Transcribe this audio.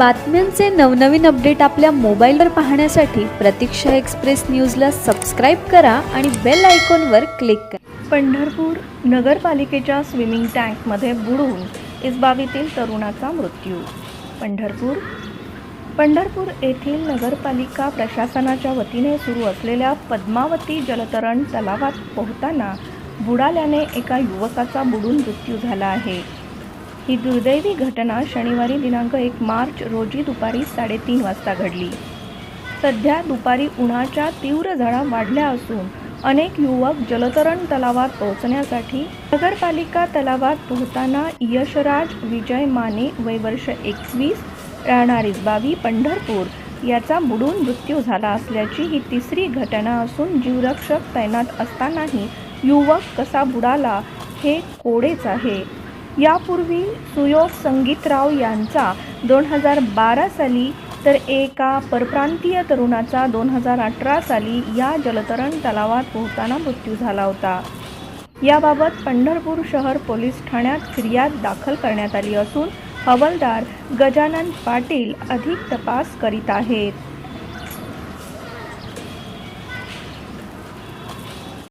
बातम्यांचे नवनवीन अपडेट आपल्या मोबाईलवर पाहण्यासाठी प्रतीक्षा एक्सप्रेस न्यूजला सबस्क्राईब करा आणि बेल आयकॉनवर क्लिक करा. पंढरपूर नगरपालिकेच्या स्विमिंग टँकमध्ये बुडून इस्बावीतील तरुणाचा मृत्यू. पंढरपूर पंढरपूर येथील नगरपालिका प्रशासनाच्या वतीने सुरू असलेल्या पद्मावती जलतरण तलावात पोहताना बुडाल्याने एका युवकाचा बुडून मृत्यू झाला आहे. ही दुर्दैवी घटना शनिवारी दिनांक एक मार्च रोजी दुपारी साडेतीन वाजता घडली. सध्या दुपारी उन्हाच्या तीव्र झळा वाढल्या असून अनेक युवक जलतरण तलावात पोहोचण्यासाठी नगरपालिका तलावात पोहताना यशराज विजय माने वय वर्ष एकवीस राहणारीस बावी पंढरपूर याचा बुडून मृत्यू झाला असल्याची ही तिसरी घटना असून जीवरक्षक तैनात असतानाही युवक कसा बुडाला हे कोडेच आहे. यापूर्वी सुयोग संगीतराव यांचा दोन हजार बारा साली तर एका परप्रांतीय तरुणाचा दोन हजार अठरा साली या जलतरण तलावात पोहताना मृत्यू झाला होता. याबाबत पंढरपूर शहर पोलीस ठाण्यात फिर्याद दाखल करण्यात आली असून हवालदार गजानन पाटील अधिक तपास करीत आहेत.